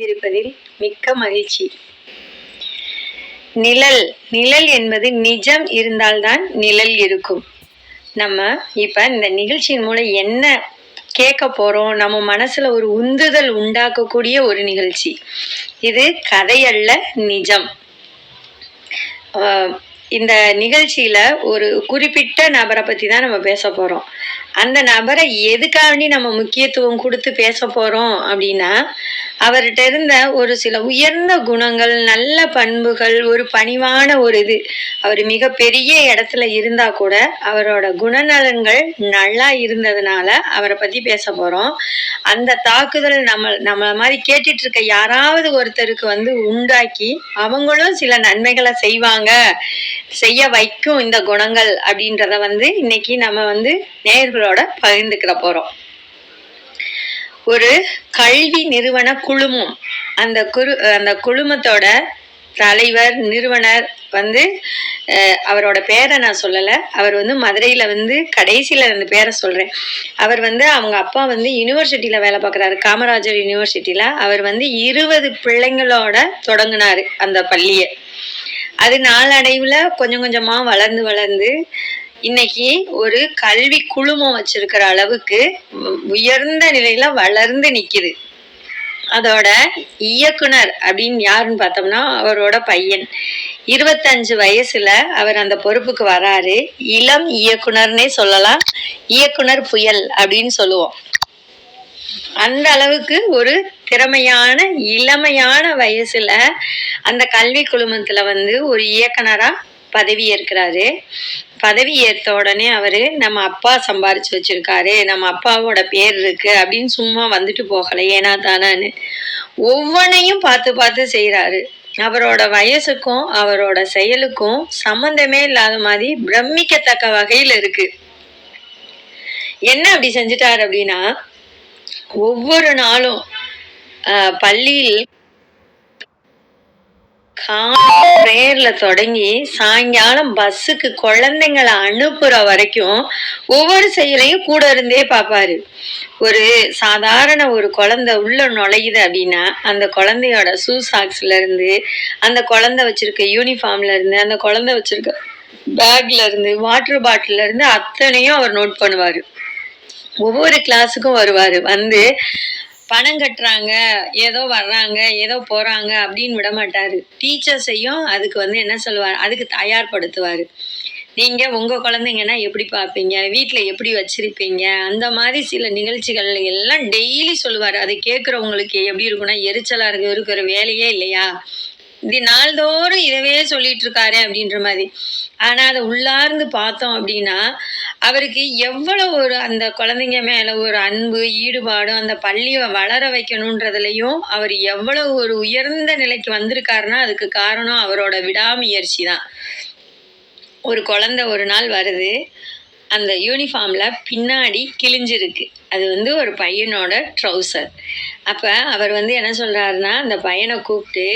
இணைந்திருப்பதில் மிக்க மகிழ்ச்சி. நிழல் நிழல் என்பது நிஜம் இருந்தால்தான் நிழல் இருக்கும். நம்ம இப்போ இந்த நிகழ்ச்சியின் மூலம் என்ன கேட்க போகிறோம் நம்ம மனசில் ஒரு உந்துதல் உண்டாக்கக்கூடிய ஒரு நிகழ்ச்சி. இது கதையல்ல நிஜம். ஆஹ் இந்த நிகழ்ச்சியில் ஒரு குறிப்பிட்ட நபரை பற்றி தான் நம்ம பேச போகிறோம் அந்த நபரை எதுக்காண்டி நம்ம முக்கியத்துவம் கொடுத்து பேச போகிறோம் அப்படின்னா அவர்கிட்ட இருந்த ஒரு சில உயர்ந்த குணங்கள் நல்ல பண்புகள் ஒரு பணிவான ஒரு இது அவர் மிகப்பெரிய இடத்துல இருந்தா கூட அவரோட குணநலன்கள் நல்லா இருந்ததுனால அவரை பற்றி பேச போகிறோம் அந்த தாக்குதல் நம்ம நம்மளை மாதிரி கேட்டுட்டு இருக்க யாராவது ஒருத்தருக்கு வந்து உண்டாக்கி அவங்களும் சில நன்மைகளை செய்வாங்க. செய்ய வைக்கும் இந்த குணங்கள் அப்படின்றத வந்து இன்னைக்கு நம்ம வந்து நேயர்களோட பகிர்ந்துக்கிற போகிறோம் ஒரு கல்வி நிறுவன குழுமம். அந்த குரு அந்த குழுமத்தோட தலைவர் நிறுவனர் வந்து அவரோட பேரை நான் சொல்லலை. அவர் வந்து மதுரையில் வந்து கடைசியில் அந்த பேரை சொல்கிறேன் அவர் வந்து அவங்க அப்பா வந்து யூனிவர்சிட்டியில் வேலை பார்க்குறாரு. காமராஜர் யூனிவர்சிட்டியில் அவர் வந்து இருபது பிள்ளைங்களோட தொடங்கினார் அந்த பள்ளியை. அது நாளடைவில் கொஞ்சம் கொஞ்சமாக வளர்ந்து வளர்ந்து இன்னைக்கு ஒரு கல்வி குழுமம் வச்சிருக்கிற அளவுக்கு உயர்ந்த நிலையில வளர்ந்து நிக்குது. அதோட இயக்குனர் அப்படின்னு யாருன்னு பார்த்தோம்னா அவரோட பையன். இருபத்தஞ்சு வயசுல அவர் அந்த பொறுப்புக்கு வராரு. இளம் இயக்குனர்னே சொல்லலாம். இயக்குனர் புயல் அப்படின்னு சொல்லுவோம். அந்த அளவுக்கு ஒரு திறமையான இளமையான வயசுல அந்த கல்வி குழுமத்துல வந்து ஒரு இயக்குனரா பதவி ஏற்கிறாரு பதவி ஏற்ற உடனே அவரு நம்ம அப்பா சம்பாரிச்சு வச்சிருக்காரு. நம்ம அப்பாவோட பேர் இருக்கு. அப்படின்னு சும்மா வந்துட்டு போகலை. ஏன்னா தானான்னு. ஒவ்வொன்றையும் பார்த்து பார்த்து செய்கிறாரு அவரோட வயசுக்கும் அவரோட செயலுக்கும் சம்பந்தமே இல்லாத மாதிரி பிரமிக்கத்தக்க வகையில் இருக்கு. என்ன அப்படி செஞ்சுட்டாரு அப்படின்னா ஒவ்வொரு நாளும் ஆஹ், பள்ளியில் பிரேயர்ல தொடங்கி சாயங்காலம் பஸ்ஸுக்கு குழந்தைங்களை அனுப்புற வரைக்கும் ஒவ்வொரு செயலையும் கூட இருந்தே பார்ப்பாரு ஒரு சாதாரண ஒரு குழந்தை உள்ள நுழையுது அப்படின்னா அந்த குழந்தையோட ஷூ சாக்ஸ்ல இருந்து அந்த குழந்தை வச்சிருக்க யூனிஃபார்ம்ல இருந்து அந்த குழந்தை வச்சிருக்க பேக்ல இருந்து வாட்டர் பாட்டில இருந்து அத்தனையும் அவர் நோட் பண்ணுவாரு. ஒவ்வொரு கிளாஸுக்கும் வருவார். வந்து பணம் கட்டுறாங்க ஏதோ வர்றாங்க ஏதோ போகிறாங்க அப்படின்னு விட மாட்டார். டீச்சர்ஸையும் அதுக்கு வந்து என்ன சொல்லுவார்? அதுக்கு தயார்படுத்துவார். நீங்கள் உங்கள் குழந்தைங்கன்னா எப்படி பார்ப்பீங்க? வீட்டில் எப்படி வச்சுருப்பீங்க? அந்த மாதிரி சில நிகழ்ச்சிகள் எல்லாம் டெய்லி சொல்லுவார். அதை கேட்குறவங்களுக்கு எப்படி இருக்கும்னா எரிச்சலாக இருக்கிற வேலையே இல்லையா? நாள்தோறும் இதவே சொல்லிட்டு இருக்காரு அப்படின்ற மாதிரி. ஆனால் அதை உள்ளார்ந்து பார்த்தோம் அப்படின்னா அவருக்கு எவ்வளோ ஒரு அந்த குழந்தைங்க மேலே ஒரு அன்பு ஈடுபாடும் அந்த பள்ளியை வளர வைக்கணுன்றதுலையும் அவர் எவ்வளோ ஒரு உயர்ந்த நிலைக்கு வந்திருக்காருன்னா அதுக்கு காரணம் அவரோட விடாமுயற்சி தான். ஒரு குழந்தை ஒரு நாள் வருது அந்த யூனிஃபார்மில் பின்னாடி கிழிஞ்சிருக்கு. அது வந்து ஒரு பையனோட ட்ரௌசர் அப்போ அவர் வந்து என்ன சொல்கிறாருன்னா அந்த பையனை கூப்பிட்டு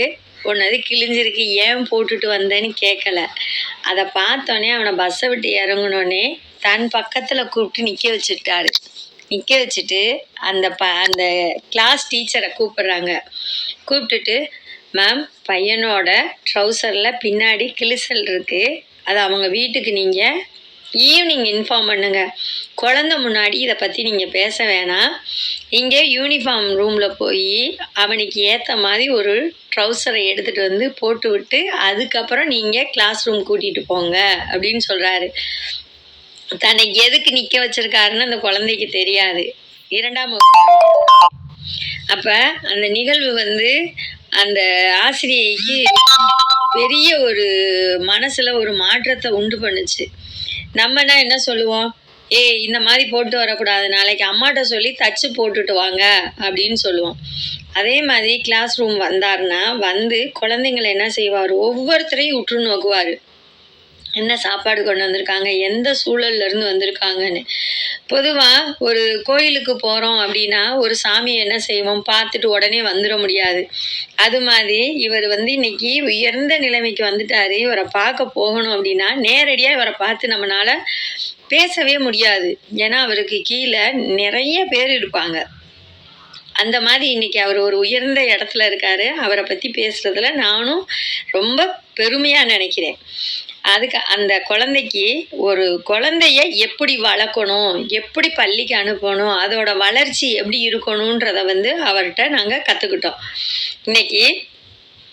உன்னது கிழிஞ்சிருக்கு ஏன் போட்டுட்டு வந்தேன்னு கேட்கல அதை பார்த்தோன்னே அவனை பஸ்ஸை விட்டு இறங்கினோடனே தன் பக்கத்தில் கூப்பிட்டு நிற்க வச்சுட்டாரு. நிற்க வச்சுட்டு அந்த ப அந்த கிளாஸ் டீச்சரை கூப்பிட்றாங்க. கூப்பிட்டுட்டு மேம் பையனோட ட்ரௌசரில் பின்னாடி கிழிசல் இருக்குது அது அவங்க வீட்டுக்கு நீங்கள் ஈவினிங் இன்ஃபார்ம் பண்ணுங்க. குழந்த முன்னாடி இதை பற்றி நீங்கள் பேச வேணாம் இங்கே யூனிஃபார்ம் ரூமில் போய் அவனுக்கு ஏற்ற மாதிரி ஒரு ட்ரௌசரை எடுத்துகிட்டு வந்து போட்டு விட்டு அதுக்கப்புறம் நீங்கள் கிளாஸ் ரூம் கூட்டிகிட்டு போங்க அப்படின்னு சொல்கிறாரு தன்னை எதுக்கு நிற்க வச்சிருக்காருன்னு அந்த குழந்தைக்கு தெரியாது. இரண்டாம் அப்போ அந்த நிகழ்வு வந்து அந்த ஆசிரியைக்கு பெரிய ஒரு மனசில் ஒரு மாற்றத்தை உண்டு பண்ணுச்சு. நம்மனா என்ன சொல்லுவோம்? ஏய் இந்த மாதிரி போட்டு வரக்கூடாது. நாளைக்கு அம்மாட்ட சொல்லி தச்சு போட்டுட்டு வாங்க. அப்படின்னு சொல்லுவோம். அதே மாதிரி கிளாஸ் ரூம் வந்தாருன்னா வந்து குழந்தைங்களை என்ன செய்வார்? ஒவ்வொருத்தரையும் உற்று நோக்குவார். என்ன சாப்பாடு கொண்டு வந்திருக்காங்க எந்த சூழல்ல இருந்து வந்திருக்காங்கன்னு. பொதுவாக ஒரு கோயிலுக்கு போகிறோம் அப்படின்னா ஒரு சாமியை என்ன செய்வோம் பார்த்துட்டு உடனே வந்துட முடியாது. அது மாதிரி இவர் வந்து இன்னைக்கு உயர்ந்த நிலைமைக்கு வந்துட்டாரு. இவரை பார்க்க போகணும் அப்படின்னா நேரடியாக இவரை பார்த்து நம்மளால் பேசவே முடியாது. ஏன்னா அவருக்கு கீழே நிறைய பேர் இருப்பாங்க. அந்த மாதிரி இன்னைக்கு அவர் ஒரு உயர்ந்த இடத்துல இருக்காரு. அவரை பற்றி பேசுகிறதுல நானும் ரொம்ப பெருமையாக நினைக்கிறேன். அதுக்கு அந்த குழந்தைக்கு ஒரு குழந்தைய எப்படி வளர்க்கணும் எப்படி பள்ளிக்கு அனுப்பணும் அதோட வளர்ச்சி எப்படி இருக்கணுன்றத வந்து அவர்கிட்ட நாங்கள் கற்றுக்கிட்டோம் இன்னைக்கு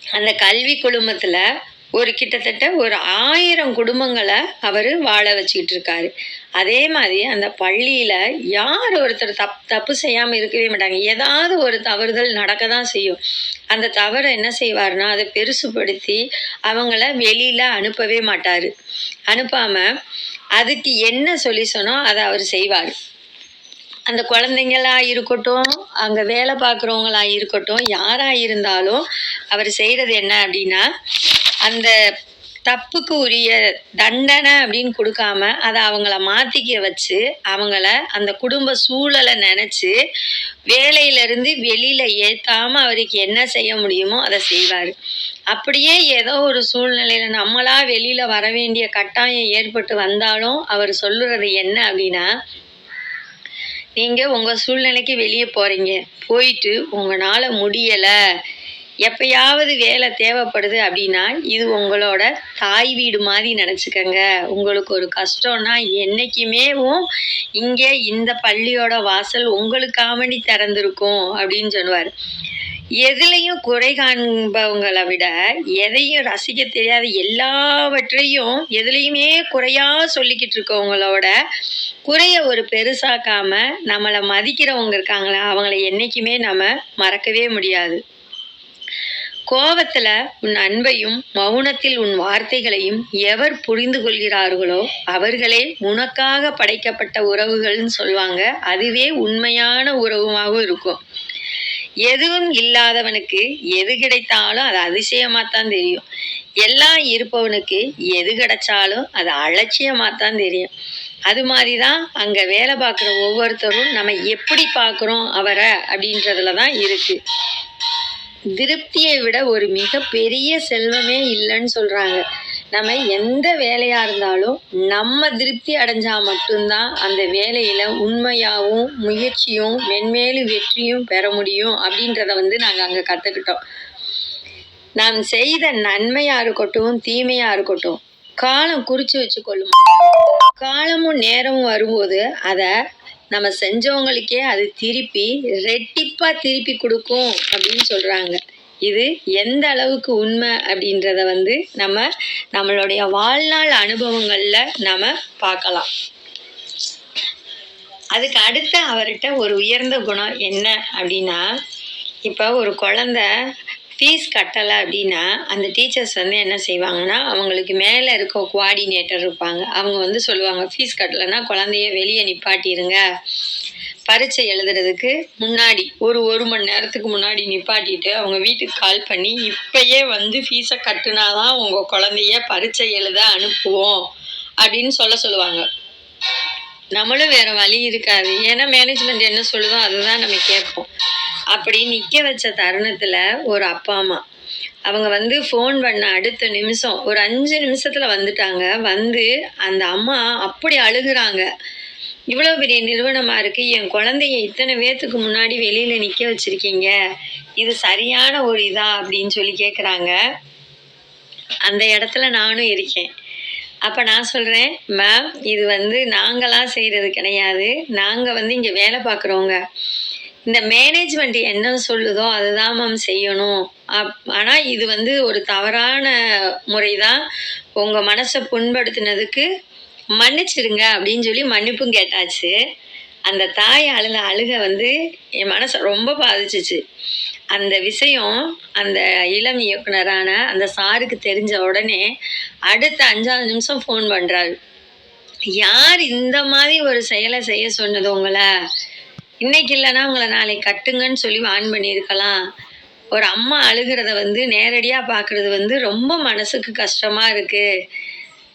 அந்த கல்வி குழுமத்தில் ஒரு கிட்டத்தட்ட ஒரு ஆயிரம் குடும்பங்களை அவர் வாழ வச்சுக்கிட்டு இருக்காரு அதே மாதிரி அந்த பள்ளியில் யார் ஒருத்தர் தப் தப்பு செய்யாமல் இருக்கவே மாட்டாங்க. ஏதாவது ஒரு தவறுதல் நடக்க தான் செய்யும். அந்த தவறை என்ன செய்வார்னா அதை பெருசுப்படுத்தி அவங்கள வெளியில் அனுப்பவே மாட்டார். அனுப்பாமல் அதுக்கு என்ன சொல்யூஷனோ அதை அவர் செய்வார். அந்த குழந்தைங்களா இருக்கட்டும் அங்கே வேலை பார்க்குறவங்களா இருக்கட்டும் யாராக இருந்தாலும் அவர் செய்கிறது என்ன அப்படின்னா அந்த தப்புக்கு உரிய தண்டனை அப்படின்னு கொடுக்காம அதை அவங்கள மாற்றிக்க வச்சு அவங்கள அந்த குடும்ப சூழலை நினச்சி வேலையிலேருந்து வெளியில் ஏற்றாமல் அவருக்கு என்ன செய்ய முடியுமோ அதை செய்வார். அப்படியே ஏதோ ஒரு சூழ்நிலையில் நம்மளாக வெளியில் வர வேண்டிய கட்டாயம் ஏற்பட்டு வந்தாலும் அவர் சொல்லுறது என்ன அப்படின்னா நீங்கள் உங்கள் சூழ்நிலைக்கு வெளியே போகிறீங்க போயிட்டு உங்களால் முடியலை. எப்பயாவது வேலை தேவைப்படுது அப்படின்னா இது உங்களோட தாய் வீடு மாதிரி நினச்சிக்கங்க. உங்களுக்கு ஒரு கஷ்டம்னா என்றைக்குமேவும் இங்கே இந்த பள்ளியோட வாசல் உங்களுக்காமணி திறந்திருக்கும் அப்படின்னு சொல்லுவார். எதுலேயும் குறை காண்பவங்களை விட எதையும் ரசிக்க தெரியாத எல்லாவற்றையும் எதுலேயுமே குறையாக சொல்லிக்கிட்டு இருக்கவங்களோட குறைய ஒரு பெருசாக்காமல் நம்மளை மதிக்கிறவங்க இருக்காங்களா அவங்கள என்றைக்குமே நம்ம மறக்கவே முடியாது. கோவத்தில் உன் அன்பையும் மௌனத்தில் உன் வார்த்தைகளையும் எவர் புரிந்து கொள்கிறார்களோ அவர்களே உனக்காக படைக்கப்பட்ட உறவுகள்னு சொல்லுவாங்க. அதுவே உண்மையான உறவுமாகவும் இருக்கும். எதுவும் இல்லாதவனுக்கு எது கிடைத்தாலும் அது அதிசயமாக தான் தெரியும். எல்லாம் இருப்பவனுக்கு எது கிடைச்சாலும் அது அலட்சியமாக தான் தெரியும். அது மாதிரி தான் அங்கே வேலை பார்க்குற ஒவ்வொருத்தரும் நம்ம எப்படி பார்க்குறோம் அவரை அப்படின்றதுல தான் இருக்குது திருப்தியை விட ஒரு மிகப்பெரிய செல்வமே இல்லைன்னு சொல்கிறாங்க நம்ம எந்த வேலையாக இருந்தாலும் நம்ம திருப்தி அடைஞ்சால் மட்டும்தான் அந்த வேலையில் உண்மையாகவும் முயற்சியும் மென்மேலும் வெற்றியும் பெற முடியும் அப்படின்றத வந்து நாங்கள் அங்கே கற்றுக்கிட்டோம் நாம் செய்த நன்மையாக இருக்கட்டும் தீமையாக இருக்கட்டும் காலம் குறித்து வச்சு கொள்ளும் காலமும் நேரமும் வரும்போது அதை நம்ம செஞ்சவங்களுக்கே அது திருப்பி ரெட்டிப்பாக திருப்பி கொடுக்கும் அப்படின்னு சொல்கிறாங்க இது எந்த அளவுக்கு உண்மை அப்படின்றத வந்து நம்ம நம்மளுடைய வாழ்நாள் அனுபவங்களில் நம்ம பார்க்கலாம். அதுக்கு அடுத்து அவர்கிட்ட ஒரு உயர்ந்த குணம் என்ன அப்படின்னா இப்போ ஒரு குழந்த ஃபீஸ் கட்டலை அப்படின்னா அந்த டீச்சர்ஸ் வந்து என்ன செய்வாங்கன்னா அவங்களுக்கு மேலே இருக்க குவாடினேட்டர் இருப்பாங்க. அவங்க வந்து சொல்லுவாங்க ஃபீஸ் கட்டலைன்னா குழந்தைய வெளியே நிப்பாட்டிடுங்க பரீட்சை எழுதுறதுக்கு முன்னாடி ஒரு ஒரு மணி நேரத்துக்கு முன்னாடி நிப்பாட்டிட்டு அவங்க வீட்டுக்கு கால் பண்ணி இப்பயே வந்து ஃபீஸை கட்டுனாதான் உங்கள் குழந்தைய பரீட்சை எழுத அனுப்புவோம். அப்படின்னு சொல்ல சொல்லுவாங்க. நம்மளும் வேற வழி இருக்காது. ஏன்னா மேனேஜ்மெண்ட் என்ன சொல்லுதோ அதுதான் நம்ம கேட்போம். அப்படி நிற்க வச்ச தருணத்தில் ஒரு அப்பா அம்மா அவங்க வந்து ஃபோன் பண்ண அடுத்த நிமிஷம் ஒரு அஞ்சு நிமிஷத்தில் வந்துட்டாங்க. வந்து அந்த அம்மா அப்படி அழுகுறாங்க. இவ்வளோ பெரிய நிறுவனமாக இருக்குது என் குழந்தைய இத்தனை பேர்த்துக்கு முன்னாடி வெளியில் நிற்க வச்சுருக்கீங்க. இது சரியான ஒரு இதா அப்படின்னு சொல்லி கேட்குறாங்க அந்த இடத்துல நானும் இருக்கேன். அப்போ நான் சொல்கிறேன் மேம் இது வந்து நாங்களாக செய்கிறது கிடையாது. நாங்கள் வந்து இங்கே வேலை பார்க்குறோங்க இந்த மேனேஜ்மெண்ட் என்ன சொல்லுதோ அதுதான் மேம் செய்யணும். அப் ஆனால் இது வந்து ஒரு தவறான முறை தான் உங்கள் மனசை புண்படுத்தினதுக்கு மன்னிச்சிடுங்க அப்படின்னு சொல்லி மன்னிப்பும் கேட்டாச்சு. அந்த தாய் அழுத அழுக வந்து என் மனசை ரொம்ப பாதிச்சிச்சு. அந்த விஷயம் அந்த இளம் இயக்குனரான அந்த சாருக்கு தெரிஞ்ச உடனே அடுத்த அஞ்சாவது நிமிஷம் ஃபோன் பண்ணுறாரு யார் இந்த மாதிரி ஒரு செயலை செய்ய சொன்னது உங்களை? இன்னைக்கு இல்லைன்னா உங்களை நாளைக்கு கட்டுங்கன்னு சொல்லி வான் பண்ணியிருக்கலாம். ஒரு அம்மா அழுகிறத வந்து நேரடியாக பார்க்குறது வந்து ரொம்ப மனசுக்கு கஷ்டமாக இருக்குது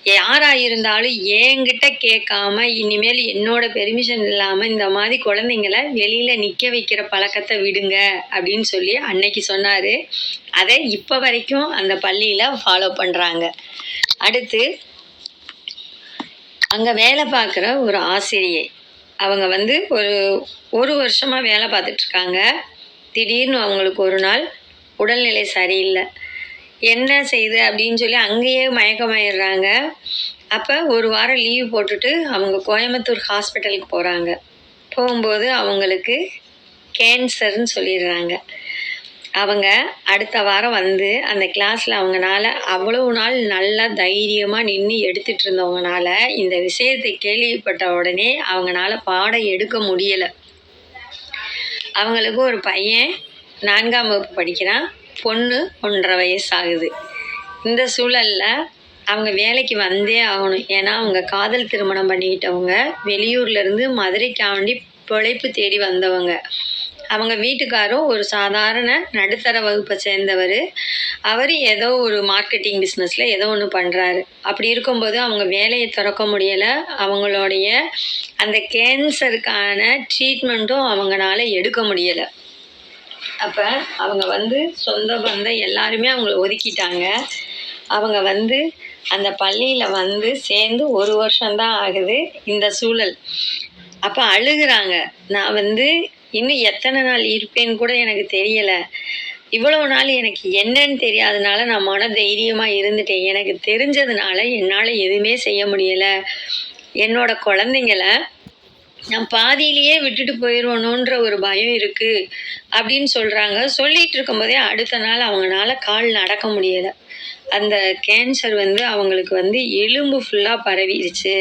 யாராக இருந்தாலும் என்கிட்ட கேட்காம இனிமேல் என்னோட பெர்மிஷன் இல்லாமல் இந்த மாதிரி குழந்தைங்கள வெளியில் நிற்க வைக்கிற பழக்கத்தை விடுங்க அப்படின்னு சொல்லி அன்னைக்கு சொன்னார். அதை இப்போ வரைக்கும் அந்த பள்ளியில் ஃபாலோ பண்ணுறாங்க அடுத்து அங்கே வேலை பார்க்குற ஒரு ஆசிரியை. அவங்க வந்து ஒரு ஒரு வருஷமாக வேலை பார்த்துட்ருக்காங்க திடீர்னு அவங்களுக்கு ஒரு நாள் உடல்நிலை சரியில்லை. என்ன செய்யுது அப்படின்னு சொல்லி அங்கேயே மயக்கமாயிடுறாங்க. அப்போ ஒரு வாரம் லீவ் போட்டுட்டு அவங்க கோயம்புத்தூர் ஹாஸ்பிட்டலுக்கு போகிறாங்க போகும்போது அவங்களுக்கு கேன்சர்னு சொல்லிடுறாங்க. அவங்க அடுத்த வாரம் வந்து அந்த கிளாஸில் அவங்கனால அவ்வளவு நாள் நல்லா தைரியமாக நின்று எடுத்துட்டு இருந்தவங்கனால இந்த விஷயத்தை கேள்விப்பட்ட உடனே அவங்கனால பாடம் எடுக்க முடியலை. அவங்களுக்கு ஒரு பையன் நான்காம் வகுப்பு படிக்கிறான். பொண்ணு ஒன்றரை வயசு ஆகுது இந்த சூழலில் அவங்க வேலைக்கு வந்தே ஆகணும். ஏன்னா அவங்க காதல் திருமணம் பண்ணிக்கிட்டவங்க வெளியூர்லேருந்து மதுரைக்காண்டி பிழைப்பு தேடி வந்தவங்க. அவங்க வீட்டுக்காரும் ஒரு சாதாரண நடுத்தர வகுப்பை சேர்ந்தவர். அவர் ஏதோ ஒரு மார்க்கெட்டிங் பிஸ்னஸில் ஏதோ ஒன்று பண்ணுறாரு அப்படி இருக்கும்போது அவங்க வேலையை திறக்க முடியலை. அவங்களுடைய அந்த கேன்சருக்கான ட்ரீட்மெண்ட்டும் அவங்களால எடுக்க முடியலை. அப்போ அவங்க வந்து சொந்த பந்தம் எல்லாருமே அவங்கள ஒதுக்கிட்டாங்க. அவங்க வந்து அந்த பள்ளியில் வந்து சேர்ந்து ஒரு வருஷம்தான் ஆகுது இந்த சூழல். அப்போ அழுகுறாங்க. நான் வந்து இன்னும் எத்தனை நாள் இருப்பேன்னு கூட எனக்கு தெரியலை. இவ்வளோ நாள் எனக்கு என்னன்னு தெரியாதனால நான் மன தைரியமாக இருந்துட்டேன். எனக்கு தெரிஞ்சதுனால என்னால் எதுவுமே செய்ய முடியலை. என்னோட குழந்தைங்கள நான் பாதியிலேயே விட்டுட்டு போயிடுவணுன்ற ஒரு பயம் இருக்குது அப்படின்னு சொல்கிறாங்க சொல்லிகிட்டு இருக்கும்போதே அடுத்த நாள் அவங்களால கால் நடக்க முடியலை. அந்த கேன்சர் வந்து அவங்களுக்கு வந்து எலும்பு ஃபுல்லாக பரவிடுச்சு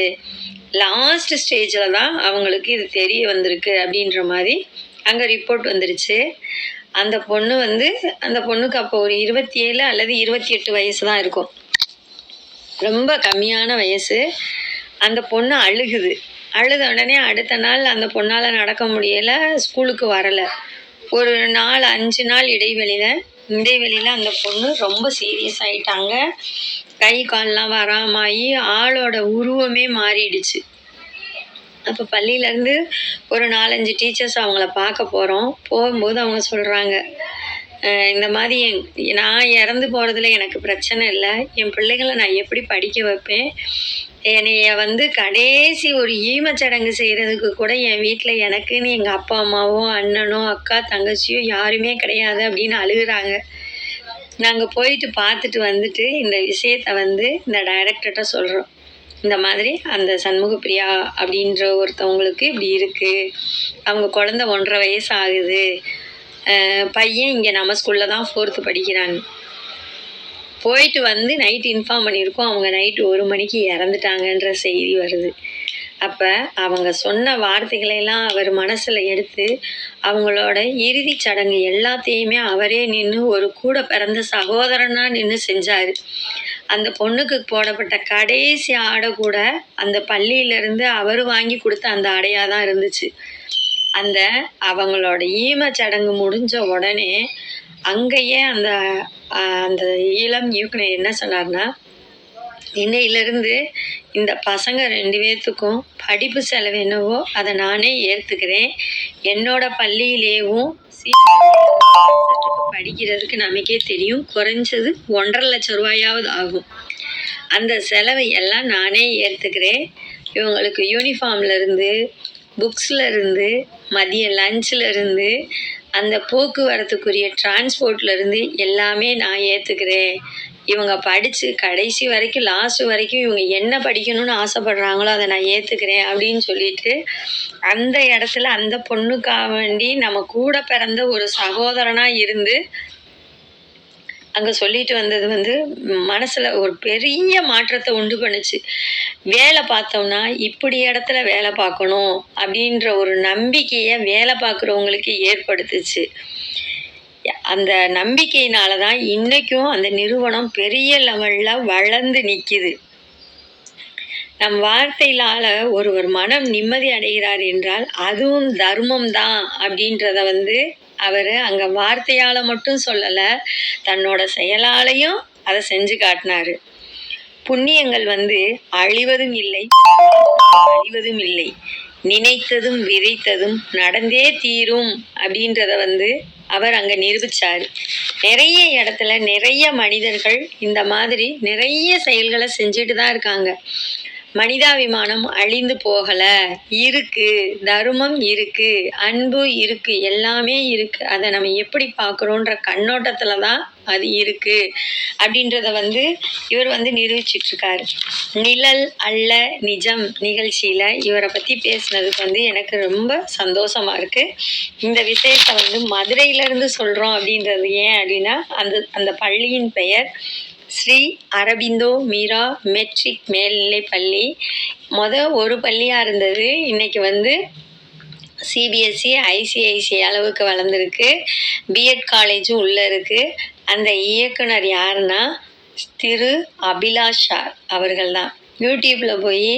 லாஸ்ட் ஸ்டேஜில் தான் அவங்களுக்கு இது தெரிய வந்திருக்கு அப்படின்ற மாதிரி அங்கே ரிப்போர்ட் வந்துருச்சு. அந்த பொண்ணு வந்து அந்த பொண்ணுக்கு அப்போ ஒரு இருபத்தி ஏழு அல்லது இருபத்தி எட்டு வயசு தான் இருக்கும். ரொம்ப கம்மியான வயசு. அந்த பொண்ணு அழுகுது. அழுத உடனே அடுத்த நாள் அந்த பொண்ணால் நடக்க முடியலை ஸ்கூலுக்கு வரலை. ஒரு நாலு அஞ்சு நாள் இடைவெளியில் இடைவெளியில் அந்த பொண்ணு ரொம்ப சீரியஸ் ஆகிட்டாங்க கை கால்லாம் வராமாயி ஆளோட உருவமே மாறிடுச்சு. அப்போ பள்ளியிலேருந்து ஒரு நாலஞ்சு டீச்சர்ஸ் அவங்கள பார்க்க போகிறோம் போகும்போது அவங்க சொல்கிறாங்க இந்த மாதிரி என் நான் இறந்து போகிறதுல எனக்கு பிரச்சனை இல்லை. என் பிள்ளைங்களை நான் எப்படி படிக்க வைப்பேன்? என்னைய வந்து கடைசி ஒரு ஈமச்சடங்கு செய்கிறதுக்கு கூட என் வீட்டில் எனக்குன்னு எங்கள் அப்பா அம்மாவோ அண்ணனோ அக்கா தங்கச்சியோ யாருமே கிடையாது அப்படின்னு அழுகுறாங்க. நாங்கள் போயிட்டு பார்த்துட்டு வந்துட்டு இந்த விஷயத்த வந்து இந்த டைரக்டர்கிட்ட சொல்கிறோம் இந்த மாதிரி அந்த சண்முகப்பிரியா அப்படின்ற ஒருத்தவங்களுக்கு இப்படி இருக்குது அவங்க குழந்த ஒன்றரை வயசு ஆகுது. பையன் இங்கே நம்ம ஸ்கூலில் தான் ஃபோர்த்து படிக்கிறாங்க போயிட்டு வந்து நைட் இன்ஃபார்ம் பண்ணியிருக்கோம். அவங்க நைட்டு ஒரு மணிக்கு இறந்துட்டாங்கன்ற செய்தி வருது. அப்போ அவங்க சொன்ன வார்த்தைகளையெல்லாம் அவர் மனசில் எடுத்து அவங்களோட இறுதிச் சடங்கு எல்லாத்தையுமே அவரே நின்று ஒரு கூட பிறந்த சகோதரனாக நின்று செஞ்சார். அந்த பொண்ணுக்கு போடப்பட்ட கடைசி ஆடை கூட அந்த பள்ளியிலேருந்து அவர் வாங்கி கொடுத்த அந்த ஆடையாக தான் இருந்துச்சு. அந்த அவங்களோட ஈம சடங்கு முடிஞ்ச உடனே அங்கேயே அந்த அந்த இளம் இயக்குனர் என்ன சொன்னார்னா இன்னையிலிருந்து இந்த பசங்க ரெண்டு பேர்த்துக்கும் படிப்பு செலவு என்னவோ அதை நானே ஏற்றுக்கிறேன் என்னோட பள்ளியிலேயும் படிக்கிறதுக்கு நமக்கே தெரியும். குறைஞ்சது ஒன்றரை லட்ச ரூபாயாவது ஆகும். அந்த செலவை எல்லாம் நானே ஏற்றுக்கிறேன் இவங்களுக்கு யூனிஃபார்ம்லேருந்து புக்ஸ்லேருந்து மதிய லஞ்சில் இருந்து அந்த போக்குவரத்துக்குரிய டிரான்ஸ்போர்ட்ல இருந்து எல்லாமே நான் ஏற்றுக்கிறேன் இவங்க படித்து கடைசி வரைக்கும் லாஸ்ட் வரைக்கும் இவங்க என்ன படிக்கணும்னு ஆசைப்படுறாங்களோ அதை நான் ஏற்றுக்கிறேன் அப்படின்னு சொல்லிட்டு அந்த இடத்துல அந்த பொண்ணுக்காக வேண்டி நம்ம கூட பிறந்த ஒரு சகோதரனாக இருந்து அங்கே சொல்லிட்டு வந்தது வந்து மனசில் ஒரு பெரிய மாற்றத்தை உண்டு பண்ணுச்சு. வேலை பார்த்தோம்னா இப்படி இடத்துல வேலை பார்க்கணும் அப்படின்ற ஒரு நம்பிக்கையை வேலை பார்க்குறவங்களுக்கு ஏற்படுத்துச்சு. அந்த நம்பிக்கையினால தான் இன்றைக்கும் அந்த நிறுவனம் பெரிய லெவலில் வளர்ந்து நிற்கிது நம் வார்த்தையிலால் ஒருவர் மனம் நிம்மதி அடைகிறார் என்றால் அதுவும் தர்மம் தான் அப்படின்றத வந்து அவர் அங்கே வார்த்தையால் மட்டும் சொல்லலை தன்னோட செயலாலையும் அதை செஞ்சு காட்டினாரு. புண்ணியங்கள் வந்து அழிவதும் இல்லை அழிவதும் இல்லை. நினைத்ததும் விதைத்ததும் நடந்தே தீரும் அப்படின்றத வந்து அவர் அங்கே நிரூபிச்சார். நிறைய இடத்துல நிறைய மனிதர்கள் இந்த மாதிரி நிறைய செயல்களை செஞ்சுட்டு தான் இருக்காங்க. மனிதாபிமானம் அழிந்து போகல. இருக்கு தர்மம் இருக்கு அன்பு இருக்கு எல்லாமே இருக்கு. அதை நம்ம எப்படி பார்க்குறோன்ற கண்ணோட்டத்துல தான் அது இருக்கு. அப்படின்றத வந்து இவர் வந்து நிரூபிச்சிட்டு இருக்காரு நிழல் அல்ல நிஜம் நிகழ்ச்சியில இவரை பத்தி பேசுனதுக்கு வந்து எனக்கு ரொம்ப சந்தோஷமா இருக்கு. இந்த விஷயத்த வந்து மதுரையில இருந்து சொல்றோம் அப்படின்றது ஏன் அப்படின்னா அந்த அந்த பள்ளியின் பெயர் ஸ்ரீ அரபிந்தோ மீரா மெட்ரிக் மேல்நிலை பள்ளி. மொதல் ஒரு பள்ளியாக இருந்தது. இன்றைக்கி வந்து சிபிஎஸ்சி ஐசிஐசி அளவுக்கு வளர்ந்துருக்கு. பிஎட் காலேஜும் உள்ளே இருக்குது அந்த இயக்குனர் யாருன்னா திரு அபிலாஷா அவர்கள் தான். யூடியூப்பில் போய்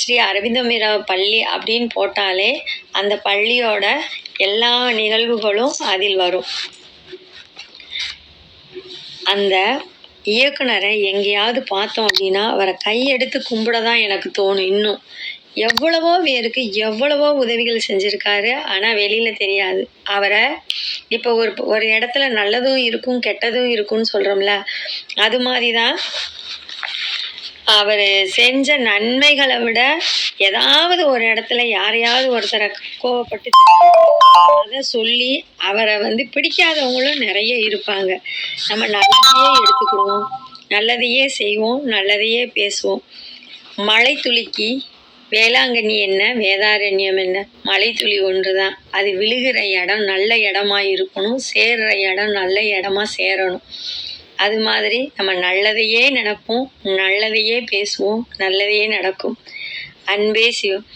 ஸ்ரீ அரவிந்த மீரா பள்ளி அப்படின்னு போட்டாலே அந்த பள்ளியோட எல்லா நிகழ்வுகளும் அதில் வரும். அந்த இயக்குனரை எங்கேயாவது பார்த்தோம் அப்படின்னா அவரை கையெடுத்து கும்பிட தான் எனக்கு தோணும் இன்னும். எவ்வளவோ பேருக்கு எவ்வளவோ உதவிகள் செஞ்சுருக்காரு ஆனால் வெளியில் தெரியாது. அவரை இப்போ ஒரு ஒரு இடத்துல நல்லதும் இருக்கும் கெட்டதும் இருக்கும்னு சொல்கிறோம்ல அது மாதிரி தான் அவர் செஞ்ச நன்மைகளை விட ஏதாவது ஒரு இடத்துல யாரையாவது ஒருத்தரை கோவப்பட்டு அதை சொல்லி அவரை வந்து பிடிக்காதவங்களும் நிறைய இருப்பாங்க. நம்ம நல்லதையே எடுத்துக்கிடுவோம் நல்லதையே செய்வோம் நல்லதையே பேசுவோம். மழை துளிக்கு வேளாங்கண்ணி என்ன வேதாரண்யம் என்ன? மலைத்துளி ஒன்று தான் அது விழுகிற இடம் நல்ல இடமா இருக்கணும் சேர்ற இடம் நல்ல இடமா சேரணும். அது மாதிரி நம்ம நல்லதையே நினப்போம் நல்லதையே பேசுவோம் நல்லதையே நடக்கும். அன்பே சிவம்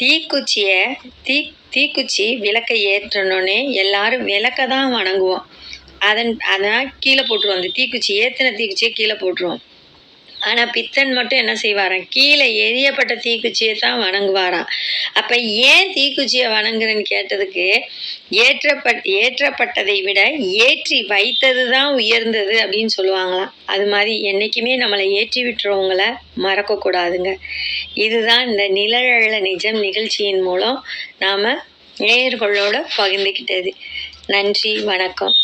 தீக்குச்சியை தீ தீக்குச்சி விளக்கை ஏற்றணுன்னே எல்லாரும் விளக்க தான் வணங்குவோம். அதன் அதான் கீழே போட்டுருவோம். அந்த தீக்குச்சி ஏற்றின தீக்குச்சியை கீழே போட்டுருவோம். ஆனால் பித்தன் மட்டும் என்ன செய்வாராம்? கீழே எரியப்பட்ட தீக்குச்சியை தான் வணங்குவாராம். அப்போ ஏன் தீக்குச்சியை வணங்குறேன்னு கேட்டதுக்கு ஏற்றப்பட் ஏற்றப்பட்டதை விட ஏற்றி வைத்தது தான் உயர்ந்தது அப்படின்னு சொல்லுவாங்களாம். அது மாதிரி என்றைக்குமே நம்மளை ஏற்றி விட்டுறவங்கள மறக்கக்கூடாதுங்க. இதுதான் இந்த நிழழ நிஜம் நிகழ்ச்சியின் மூலம் நாம் நேயர்களோட பகிர்ந்துக்கிட்டது நன்றி வணக்கம்.